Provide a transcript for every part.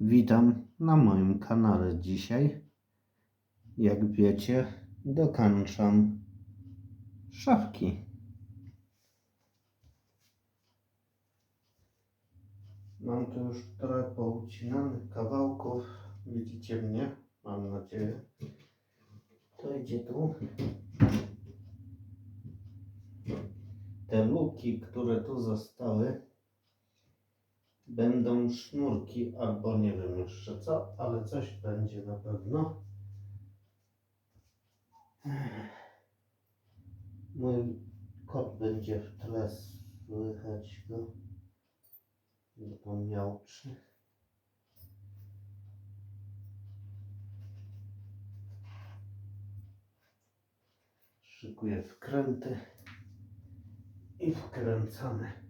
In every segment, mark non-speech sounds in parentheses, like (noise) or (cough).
Witam na moim kanale. Dzisiaj, jak wiecie, dokończam szafki. Mam tu już trochę poucinanych kawałków. Widzicie mnie? Mam nadzieję. To idzie tu. Te luki, które tu zostały, będą sznurki, albo nie wiem jeszcze co, ale coś będzie na pewno. Mój kot będzie w tle słychać go. bo to miałczy. Szykuję wkręty i wkręcamy.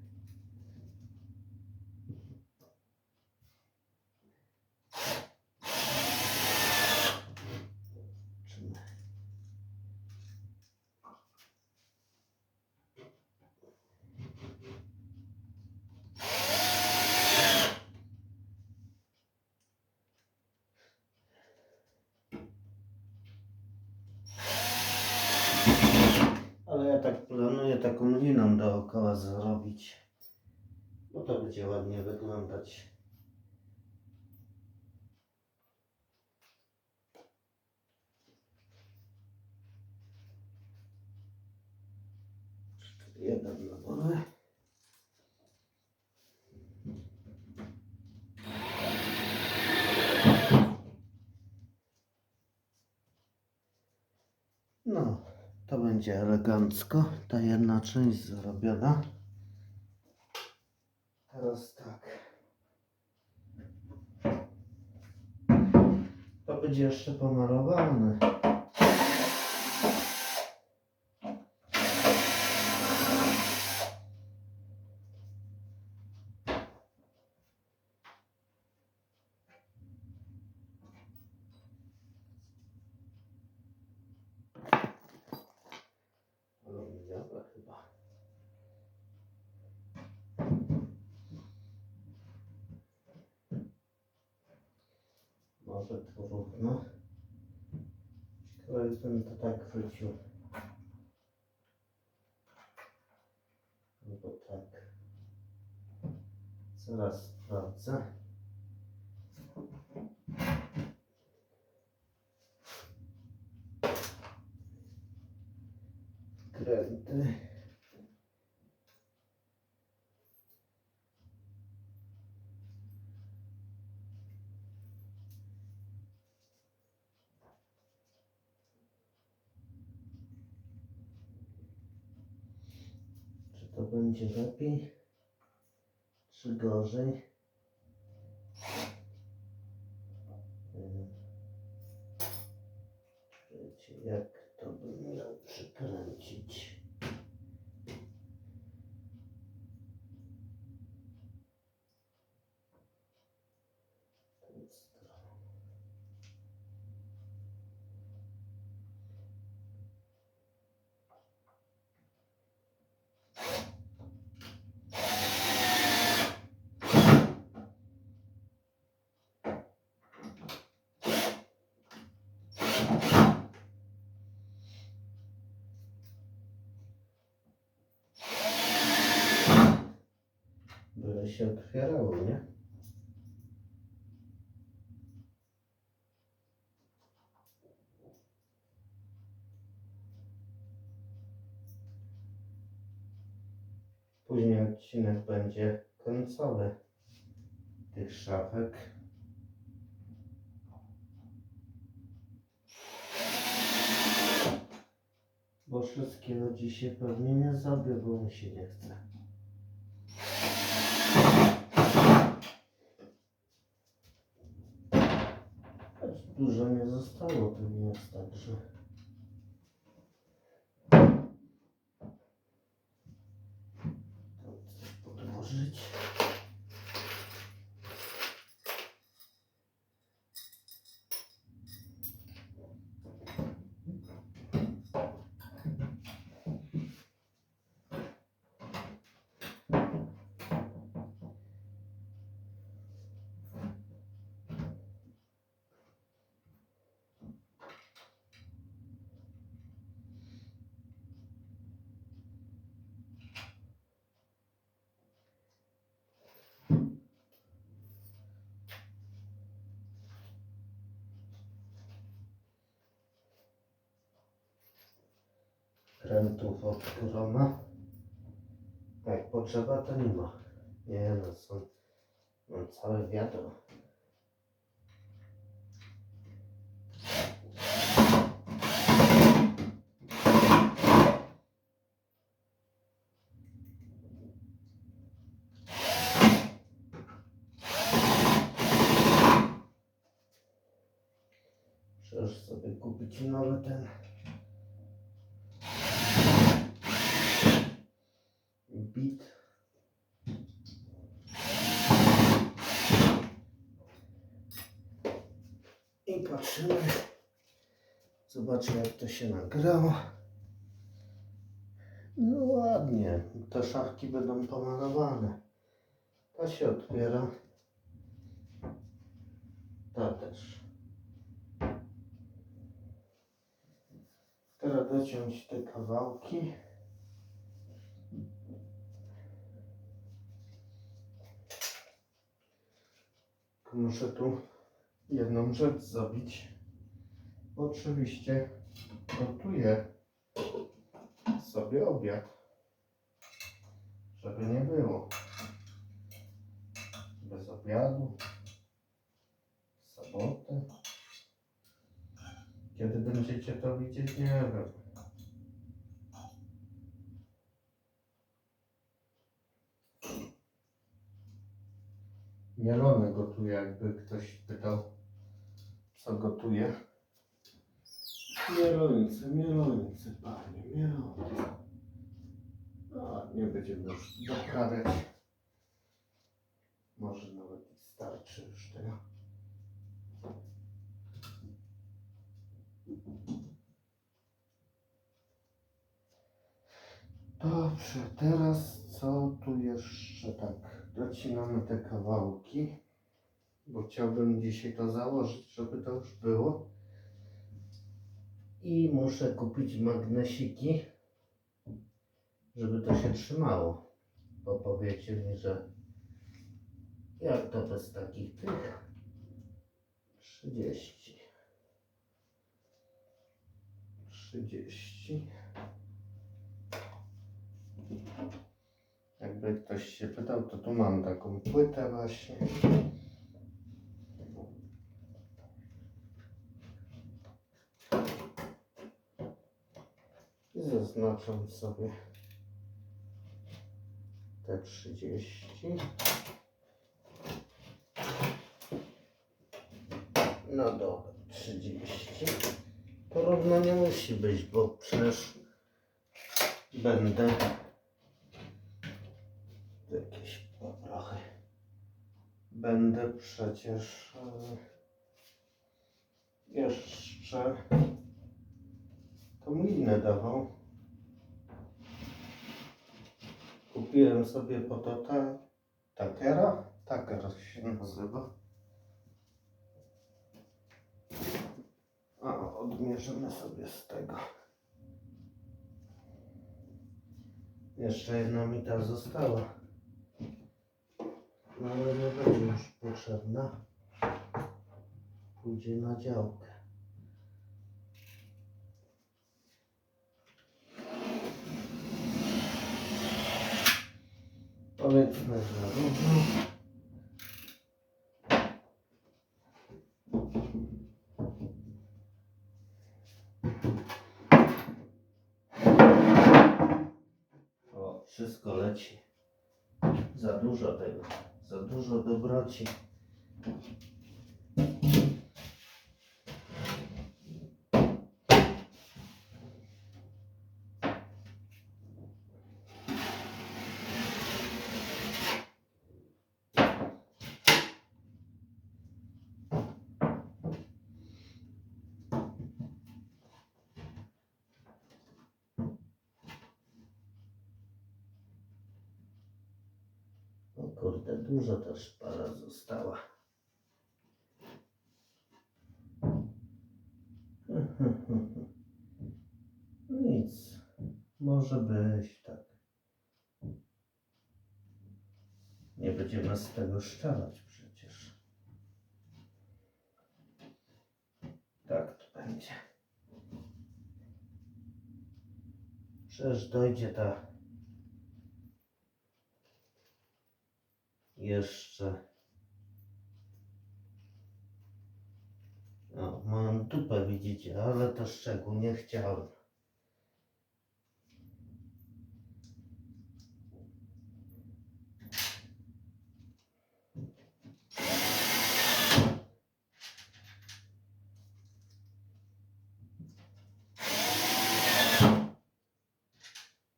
Ale ja tak planuję taką liną dookoła zrobić, bo to będzie ładnie wyglądać. Jeden na dole. No, to będzie elegancko. Ta jedna część zrobiona. Teraz tak. To będzie jeszcze pomarowane. Aluminiowe chyba. Może tu równo. Ciekawe jakbym to tak wrócił. Albo tak. Zaraz sprawdzę. Kręty. Czy to będzie lepiej? Czy gorzej? Jak to bym miał przykręcić? Tą stroną. Się otwierało, nie? Później odcinek będzie końcowy tych szafek. Bo wszystkiego dzisiaj pewnie nie zrobię, bo mi się nie chce. Dużo nie zostało, to nie jest tak, że... krętów od Kroma. Jak potrzeba, to nie ma. Nie, no są. Mam całe wiadro. Przecież sobie kupić nowy ten. Bit. I patrzymy. Zobaczmy jak to się nagrało. No ładnie. Te szafki będą pomalowane. Ta się otwiera. Ta też. Teraz dociąć te kawałki. Muszę tu jedną rzecz zrobić. Oczywiście gotuję sobie obiad, żeby nie było bez obiadu, w sobotę. Kiedy będziecie to widzieć, nie wiem. Mielone gotuję, jakby ktoś pytał, co gotuję. Mielonice, mielonice, panie, mielonice. A, nie będziemy już doprawiać. Może nawet starczy już tego. Dobrze, teraz co tu jeszcze tak? Docinamy te kawałki, bo chciałbym dzisiaj to założyć, żeby to już było. I muszę kupić magnesiki, żeby to się trzymało. Bo powiecie mi, że jak to bez takich tych 30 30 Jakby ktoś się pytał, to tu mam taką płytę właśnie. I zaznaczam sobie te 30. No dobra, 30. To równo nie musi być, bo przecież będę jakieś poprochy. Będę przecież e, jeszcze tą linę dawał. Kupiłem sobie po to ta, takera. Taker się nazywa. A, odmierzymy sobie z tego. Jeszcze jedna mi ta została. No ale nie będzie już potrzebna. Pójdzie na działkę. Powiedzmy, że równo. Wszystko leci. Za dużo tego. Dużo dobroci. O kurde, dużo ta szpara została. (laughs) Nic. Może być tak. Nie będziemy z tego szczelać przecież. Tak to będzie. Przecież dojdzie ta jeszcze no, moją dupę widzicie, ale to szczegół nie chciałem.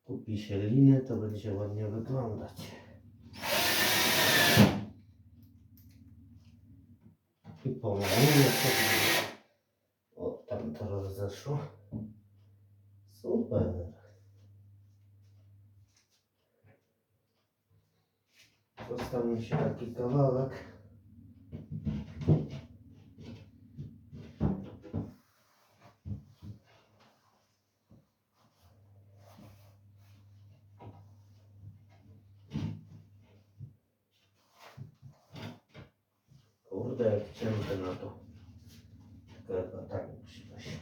Kupi się liny, to będzie ładnie wyglądać. I pomaluję sobie. O, tam to rozeszło. Super. Został mi Kurde, jak cięte na to. Tylko chyba tak musi być.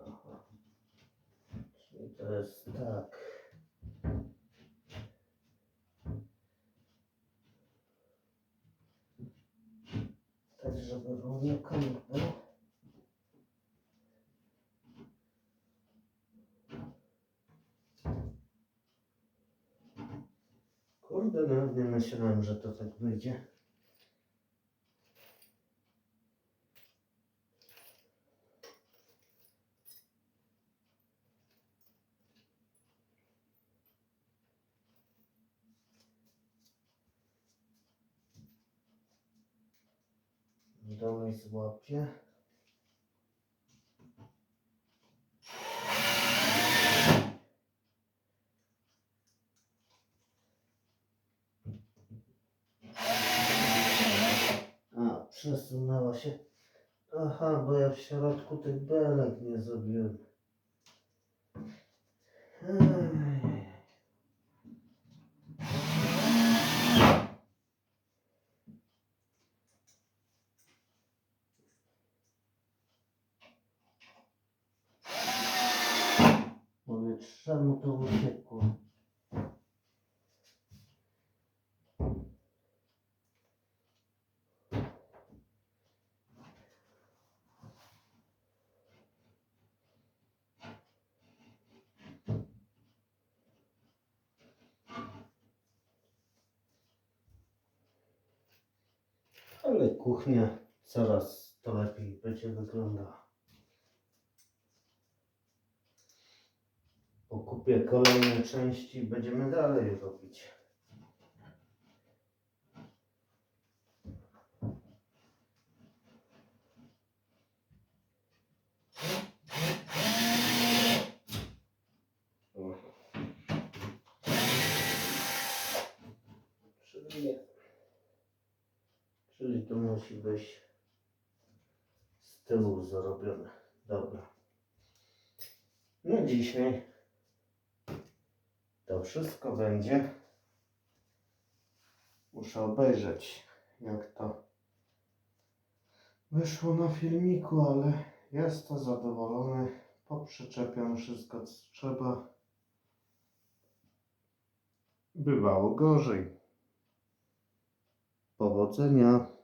Aha. Czyli to jest. Tak, żeby równie kąt był. Kurde, nawet nie myślałem, że to tak wyjdzie. Dalej złapię. A, przesunęła się. Aha, bo ja w środku tych belek nie zrobiłem. Mówię, czemu to uciekło? Ale kuchnia coraz to lepiej będzie wyglądała. Po kupię kolejne części będziemy dalej robić. O. Czyli to musi być z tyłu zrobione. Dobra. No dzisiaj to wszystko będzie. Muszę obejrzeć, jak to wyszło na filmiku, ale jest to zadowolony. Poprzyczepiam wszystko, co trzeba. Bywało gorzej. Powodzenia.